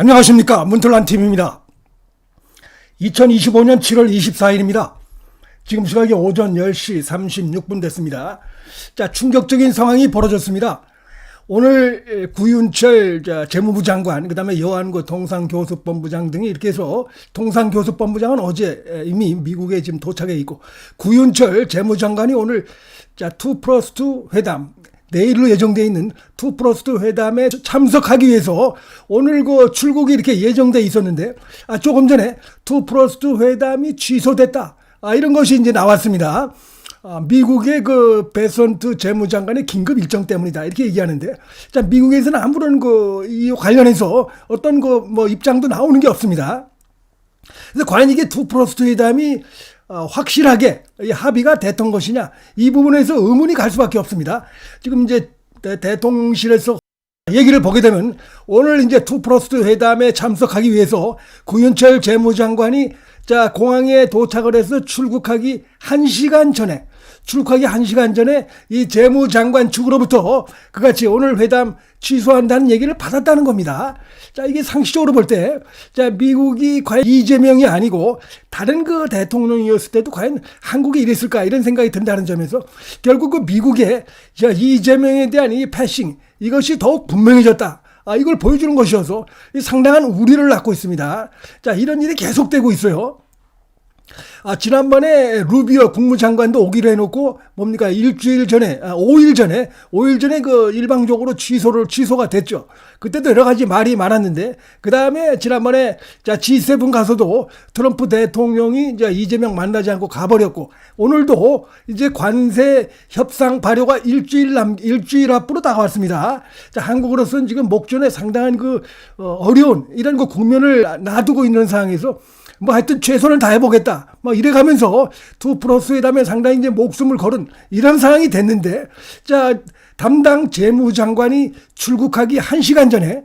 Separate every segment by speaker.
Speaker 1: 안녕하십니까 문틀란 팀입니다. 2025년 7월 24일입니다. 지금 시각이 오전 10시 36분 됐습니다. 자 충격적인 상황이 벌어졌습니다. 오늘 구윤철 자, 재무부 장관, 그 다음에 여한구 통상교섭본부장 등이 이렇게 해서 통상교섭본부장은 어제 이미 미국에 지금 도착해 있고 구윤철 재무장관이 오늘 자, 2 플러스 2 회담, 내일로 예정돼 있는 2 플러스 2 회담에 참석하기 위해서 오늘 그 출국이 이렇게 예정돼 있었는데 아, 조금 전에 2 플러스 2 회담이 취소됐다. 아, 이런 것이 이제 나왔습니다. 아, 미국의 그 베선트 재무장관의 긴급 일정 때문이다 이렇게 얘기하는데 자 미국에서는 아무런 그 이 관련해서 어떤 그 뭐 입장도 나오는 게 없습니다. 그래서 과연 이게 2 플러스 2 회담이 어, 확실하게 이 합의가 됐던 것이냐 이 부분에서 의문이 갈 수밖에 없습니다. 지금 이제 대, 대통령실에서 얘기를 보게 되면 오늘 이제 2 플러스 2 회담에 참석하기 위해서 구윤철 재무장관이 자 공항에 도착을 해서 출국하기 1시간 전에 출국하기 1시간 전에 이 재무장관 측으로부터 그같이 오늘 회담 취소한다는 얘기를 받았다는 겁니다. 자, 이게 상식적으로 볼 때, 자, 미국이 과연 이재명이 아니고 다른 그 대통령이었을 때도 과연 한국에 이랬을까 이런 생각이 든다는 점에서 결국 그 미국의 자, 이재명에 대한 이 패싱 이것이 더욱 분명해졌다. 아, 이걸 보여주는 것이어서 상당한 우려를 낳고 있습니다. 자, 이런 일이 계속되고 있어요. 아, 지난번에 루비오 국무장관도 오기로 해놓고 뭡니까 일주일 전에 아, 5일 전에 5일 전에 그 일방적으로 취소를 취소가 됐죠. 그때도 여러 가지 말이 많았는데 그 다음에 지난번에 자 G7 가서도 트럼프 대통령이 이제 이재명 만나지 않고 가버렸고 오늘도 이제 관세 협상 발효가 일주일 남 일주일 앞으로 다가왔습니다. 자 한국으로서는 지금 목전에 상당한 그 어, 어려운 이런 그 국면을 놔두고 있는 상황에서 뭐 하여튼 최선을 다해보겠다. 뭐 이래 가면서 투 플러스 회담에 상당히 이제 목숨을 걸은 이런 상황이 됐는데 자, 담당 재무장관이 출국하기 1시간 전에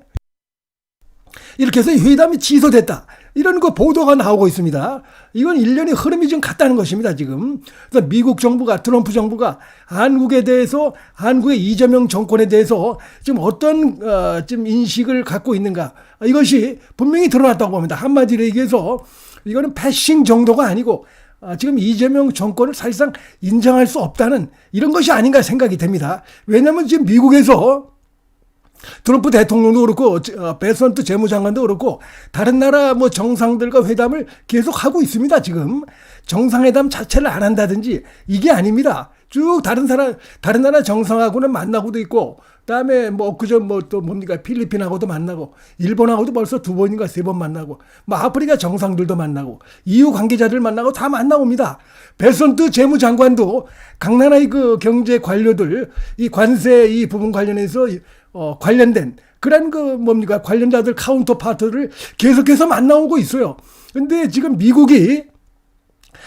Speaker 1: 이렇게 해서 회담이 취소됐다. 이런 거 보도가 나오고 있습니다. 이건 일련의 흐름이 좀 같다는 것입니다, 지금. 그래서 미국 정부가, 트럼프 정부가 한국에 대해서, 한국의 이재명 정권에 대해서 지금 어떤, 어, 지금 인식을 갖고 있는가. 이것이 분명히 드러났다고 봅니다. 한마디로 얘기해서 이거는 패싱 정도가 아니고 아, 지금 이재명 정권을 사실상 인정할 수 없다는 이런 것이 아닌가 생각이 됩니다. 왜냐하면 지금 미국에서 트럼프 대통령도 그렇고 어, 베선트 재무장관도 그렇고 다른 나라 뭐 정상들과 회담을 계속 하고 있습니다. 지금 정상회담 자체를 안 한다든지 이게 아닙니다. 쭉 다른 사람 다른 나라 정상하고는 만나고도 있고 그다음에 뭐 그저 뭐 또 뭡니까 필리핀하고도 만나고 일본하고도 벌써 두 번인가 세 번 만나고 뭐 아프리카 정상들도 만나고 EU 관계자들 만나고 다 만나옵니다. 베선트 재무장관도 각 나라의 그 경제 관료들 이 관세 이 부분 관련해서 어 관련된 그런 그 뭡니까 관련자들 카운터 파트를 계속해서 만나오고 있어요. 근데 지금 미국이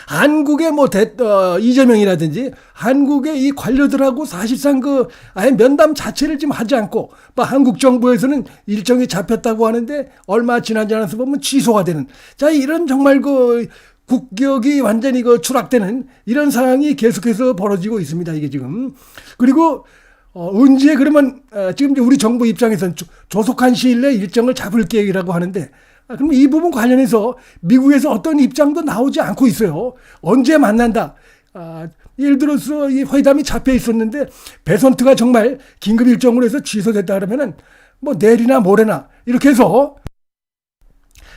Speaker 1: 한국의 뭐 대, 어, 이재명이라든지 한국의 이 관료들하고 사실상 그 아예 면담 자체를 지금 하지 않고 뭐 한국 정부에서는 일정이 잡혔다고 하는데 얼마 지나지 않아서 보면 취소가 되는 자 이런 정말 그 국격이 완전히 그 추락되는 이런 상황이 계속해서 벌어지고 있습니다. 이게 지금 그리고 어, 언제 그러면 어, 지금 우리 정부 입장에서는 조, 조속한 시일 내에 일정을 잡을 계획이라고 하는데 아, 그럼 이 부분 관련해서 미국에서 어떤 입장도 나오지 않고 있어요. 언제 만난다. 아, 예를 들어서 이 회담이 잡혀 있었는데 배선트가 정말 긴급 일정으로 해서 취소됐다 그러면은 뭐 내일이나 모레나 이렇게 해서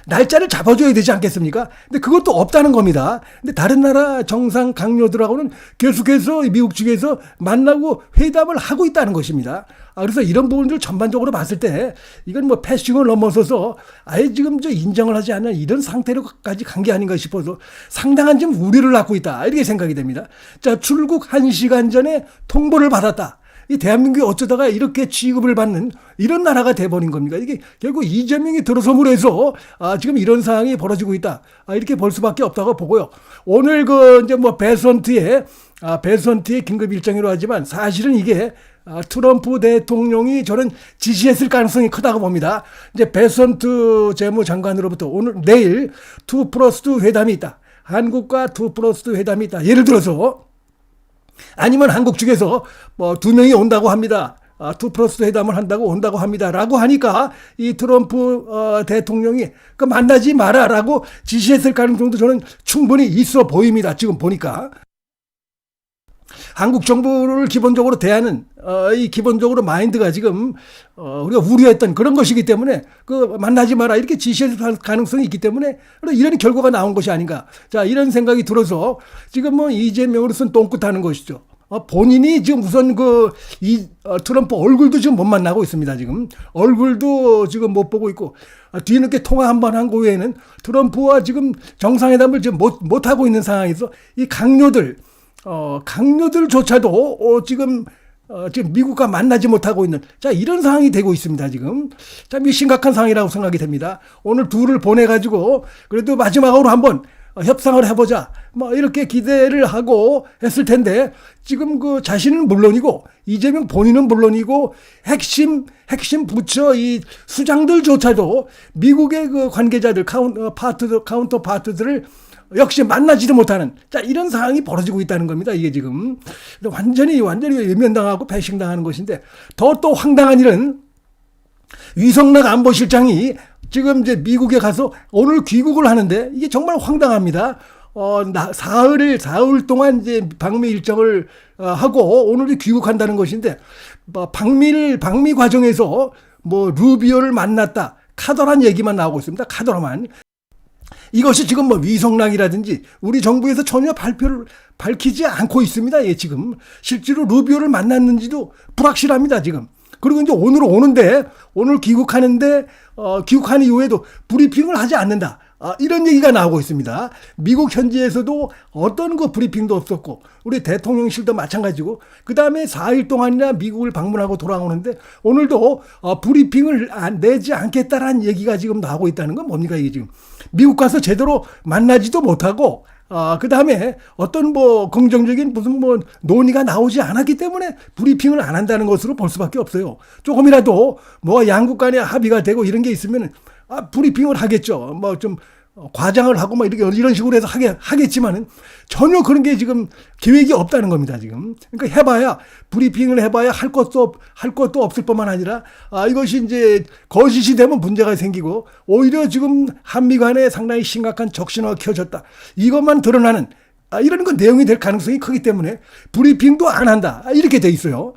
Speaker 1: 날짜를 잡아줘야 되지 않겠습니까? 근데 그것도 없다는 겁니다. 근데 다른 나라 정상 강요들하고는 계속해서 미국 측에서 만나고 회담을 하고 있다는 것입니다. 아, 그래서 이런 부분들 전반적으로 봤을 때 이건 뭐 패싱을 넘어서서 아예 지금 저 인정을 하지 않는 이런 상태로까지 간 게 아닌가 싶어서 상당한 좀 우려를 낳고 있다. 이렇게 생각이 됩니다. 자, 출국 1시간 전에 통보를 받았다. 이 대한민국이 어쩌다가 이렇게 취급을 받는 이런 나라가 돼버린 겁니까? 이게 결국 이재명이 들어섬으로 해서 아, 지금 이런 상황이 벌어지고 있다. 아, 이렇게 볼 수밖에 없다고 보고요. 오늘 그 이제 뭐 베선트의 아, 베선트의 긴급 일정이라고 하지만 사실은 이게 아, 트럼프 대통령이 저는 지시했을 가능성이 크다고 봅니다. 이제 베선트 재무장관으로부터 오늘 내일 2 플러스 2 회담이 있다. 한국과 2 플러스 2 회담이 있다. 예를 들어서 아니면 한국 측에서 뭐 두 명이 온다고 합니다. 아, 투 플러스 회담을 한다고 온다고 합니다라고 하니까 이 트럼프 어, 대통령이 그 만나지 마라라고 지시했을 가능성도 저는 충분히 있어 보입니다. 지금 보니까. 한국 정부를 기본적으로 대하는 어, 이 기본적으로 마인드가 지금 어, 우리가 우려했던 그런 것이기 때문에 그 만나지 마라 이렇게 지시할 가능성이 있기 때문에 이런 결과가 나온 것이 아닌가. 자 이런 생각이 들어서 지금 뭐 이재명으로서는 똥끗하는 것이죠. 어, 본인이 지금 우선 그, 이, 어, 트럼프 얼굴도 지금 못 만나고 있습니다, 지금. 얼굴도 지금 못 보고 있고, 아, 뒤늦게 통화 한 번 한 거 외에는 트럼프와 지금 정상회담을 지금 못, 못 하고 있는 상황에서 이 강요들, 어, 강요들조차도 어, 지금 어, 지금 미국과 만나지 못하고 있는 자 이런 상황이 되고 있습니다 지금. 참이 심각한 상황이라고 생각이 됩니다. 오늘 둘을 보내 가지고 그래도 마지막으로 한번 어, 협상을 해보자. 뭐 이렇게 기대를 하고 했을 텐데 지금 그 자신은 물론이고 이재명 본인은 물론이고 핵심 핵심 부처 이 수장들조차도 미국의 그 관계자들 카운 어, 파트 카운터 파트들을 역시 만나지도 못하는 자 이런 상황이 벌어지고 있다는 겁니다. 이게 지금 완전히 완전히 외면당하고 배신당하는 것인데 더 또 황당한 일은 위성락 안보실장이 지금 이제 미국에 가서 오늘 귀국을 하는데 이게 정말 황당합니다. 어, 나, 사흘을, 사흘 동안 이제 방미 일정을 어, 하고 오늘이 귀국한다는 것인데, 뭐, 방미를, 방미 과정에서 뭐, 루비오를 만났다. 카더란 얘기만 나오고 있습니다. 카더라만. 이것이 지금 뭐 위성락이라든지 우리 정부에서 전혀 발표를 밝히지 않고 있습니다. 예, 지금. 실제로 루비오를 만났는지도 불확실합니다, 지금. 그리고 이제 오늘 오는데, 오늘 귀국하는데, 어, 귀국한 이후에도 브리핑을 하지 않는다. 아, 이런 얘기가 나오고 있습니다. 미국 현지에서도 어떤 그 브리핑도 없었고, 우리 대통령실도 마찬가지고, 그 다음에 4일 동안이나 미국을 방문하고 돌아오는데, 오늘도 어, 브리핑을 안, 내지 않겠다라는 얘기가 지금 나오고 있다는 건 뭡니까, 이게 지금. 미국 가서 제대로 만나지도 못하고, 아, 그 다음에 어떤 뭐 긍정적인 무슨 뭐 논의가 나오지 않았기 때문에 브리핑을 안 한다는 것으로 볼 수밖에 없어요. 조금이라도 뭐 양국 간에 합의가 되고 이런 게 있으면 아, 브리핑을 하겠죠. 뭐 좀 과장을 하고 뭐 이렇게 이런 식으로 해서 하게, 하겠지만은 전혀 그런 게 지금 계획이 없다는 겁니다, 지금. 그러니까 해봐야, 브리핑을 해봐야 할 것도, 없, 할 것도 없을 뿐만 아니라, 아, 이것이 이제 거짓이 되면 문제가 생기고, 오히려 지금 한미 간에 상당히 심각한 적신호가 켜졌다. 이것만 드러나는, 아, 이런 건 내용이 될 가능성이 크기 때문에 브리핑도 안 한다. 아, 이렇게 돼 있어요.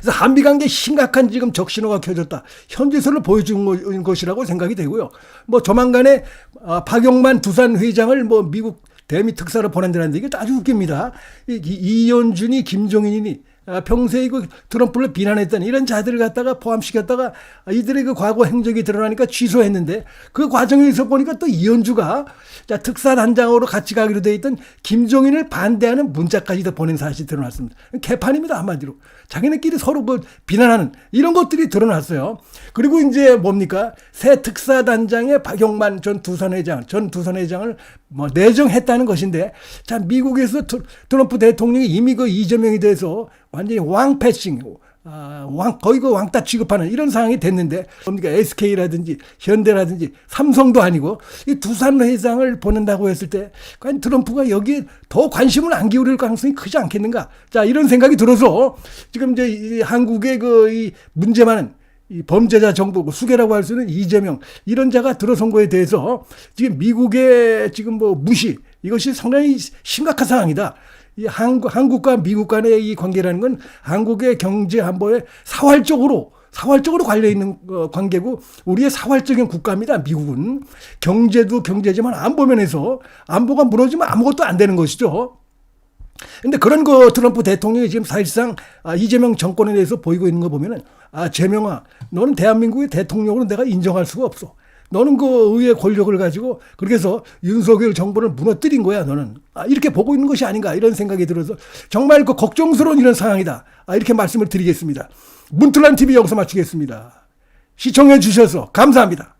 Speaker 1: 그래서 한미 관계 심각한 지금 적신호가 켜졌다. 현지선을 보여준 것이라고 생각이 되고요. 뭐 조만간에 아, 박용만 두산 회장을 뭐 미국 대미 특사로 보낸다는 얘기 아주 웃깁니다. 이연준이 김종인이니 아, 평소에 그 트럼프를 비난했던 이런 자들을 갖다가 포함시켰다가 이들의 그 과거 행적이 드러나니까 취소했는데 그 과정에서 보니까 또 이현주가 자, 특사 단장으로 같이 가기로 돼 있던 김종인을 반대하는 문자까지도 보낸 사실이 드러났습니다. 개판입니다, 한마디로. 자기네끼리 서로 그 비난하는 이런 것들이 드러났어요. 그리고 이제 뭡니까? 새 특사단장의 박용만 전 두산회장, 전 두산회장을 뭐 내정했다는 것인데 자, 미국에서 트럼프 대통령이 이미 그 이재명에 대해서 완전히 왕패싱, 아, 왕, 거의 그 왕따 취급하는 이런 상황이 됐는데, 뭡니까, SK라든지, 현대라든지, 삼성도 아니고, 이 두산 회장을 보낸다고 했을 때, 과연 트럼프가 여기에 더 관심을 안 기울일 가능성이 크지 않겠는가? 자, 이런 생각이 들어서, 지금 이제 이 한국의 그, 이 문제 많은, 이 범죄자 정부, 그 수계라고 할 수 있는 이재명, 이런 자가 들어선 거에 대해서, 지금 미국의 지금 뭐 무시, 이것이 상당히 심각한 상황이다. 이 한국, 한국과 미국 간의 이 관계라는 건 한국의 경제 안보에 사활적으로 사활적으로 관련 있는 어, 관계고 우리의 사활적인 국가입니다. 미국은 경제도 경제지만 안보 면에서 안보가 무너지면 아무것도 안 되는 것이죠. 근데 그런 거 트럼프 대통령이 지금 사실상 아, 이재명 정권에 대해서 보이고 있는 거 보면은 아 재명아 너는 대한민국의 대통령으로 내가 인정할 수가 없어. 너는 그 의회 권력을 가지고 그렇게 해서 윤석열 정부를 무너뜨린 거야 너는 아, 이렇게 보고 있는 것이 아닌가 이런 생각이 들어서 정말 그 걱정스러운 이런 상황이다. 아, 이렇게 말씀을 드리겠습니다. 문틀란 TV 여기서 마치겠습니다. 시청해 주셔서 감사합니다.